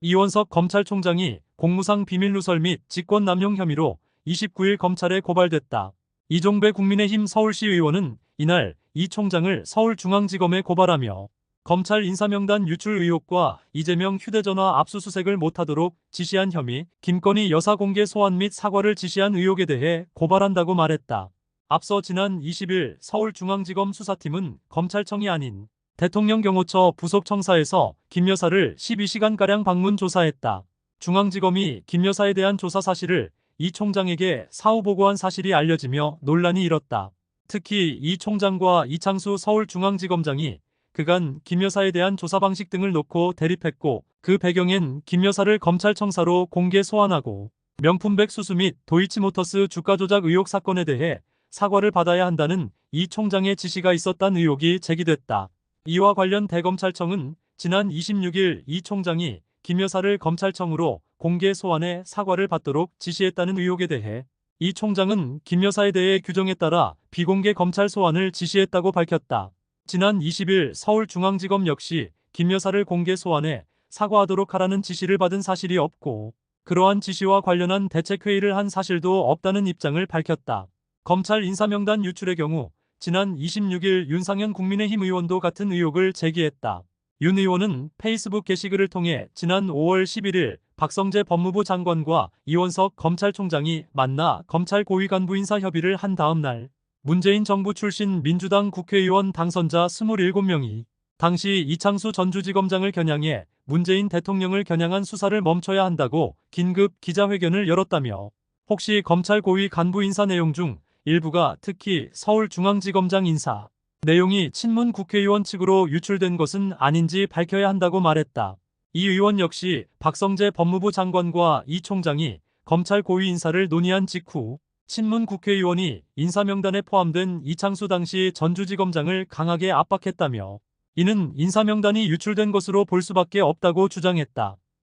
이원석 검찰총장이 공무상 비밀누설 및 직권남용 혐의로 29일 검찰에 고발됐다. 이종배 국민의힘 서울시 의원은 이날 이 총장을 서울중앙지검에 고발하며 검찰 인사명단 유출 의혹과 이재명 휴대전화 압수수색을 못하도록 지시한 혐의, 김건희 여사 공개 소환 및 사과를 지시한 의혹에 대해 고발한다고 말했다. 앞서 지난 20일 서울중앙지검 수사팀은 검찰청이 아닌 대통령 경호처 부속청사에서 김 여사를 12시간가량 방문 조사했다. 중앙지검이 김 여사에 대한 조사 사실을 이 총장에게 사후 보고한 사실이 알려지며 논란이 일었다. 특히 이 총장과 이창수 서울중앙지검장이 그간 김 여사에 대한 조사 방식 등을 놓고 대립했고 그 배경엔 김 여사를 검찰청사로 공개 소환하고 명품백 수수 및 도이치모터스 주가 조작 의혹 사건에 대해 사과를 받아야 한다는 이 총장의 지시가 있었다는 의혹이 제기됐다. 이와 관련 대검찰청은 지난 26일 이 총장이 김 여사를 검찰청으로 공개 소환해 사과를 받도록 지시했다는 의혹에 대해 이 총장은 김 여사에 대해 규정에 따라 비공개 검찰 소환을 지시했다고 밝혔다. 지난 20일 서울중앙지검 역시 김 여사를 공개 소환해 사과하도록 하라는 지시를 받은 사실이 없고 그러한 지시와 관련한 대책회의를 한 사실도 없다는 입장을 밝혔다. 검찰 인사명단 유출의 경우 지난 26일 윤상현 국민의힘 의원도 같은 의혹을 제기했다. 윤 의원은 페이스북 게시글을 통해 지난 5월 11일 박성재 법무부 장관과 이원석 검찰총장이 만나 검찰 고위 간부 인사 협의를 한 다음 날 문재인 정부 출신 민주당 국회의원 당선자 27명이 당시 이창수 전주지검장을 겨냥해 문재인 대통령을 겨냥한 수사를 멈춰야 한다고 긴급 기자회견을 열었다며 혹시 검찰 고위 간부 인사 내용 중 일부가 특히 서울중앙지검장 인사 내용이 친문 국회의원 측으로 유출된 것은 아닌지 밝혀야 한다고 말했다. 이 의원 역시 박성재 법무부 장관과 이 총장이 검찰 고위 인사를 논의한 직후 친문 국회의원이 인사명단에 포함된 이창수 당시 전주지검장을 강하게 압박했다며 이는 인사명단이 유출된 것으로 볼 수밖에 없다고 주장했다.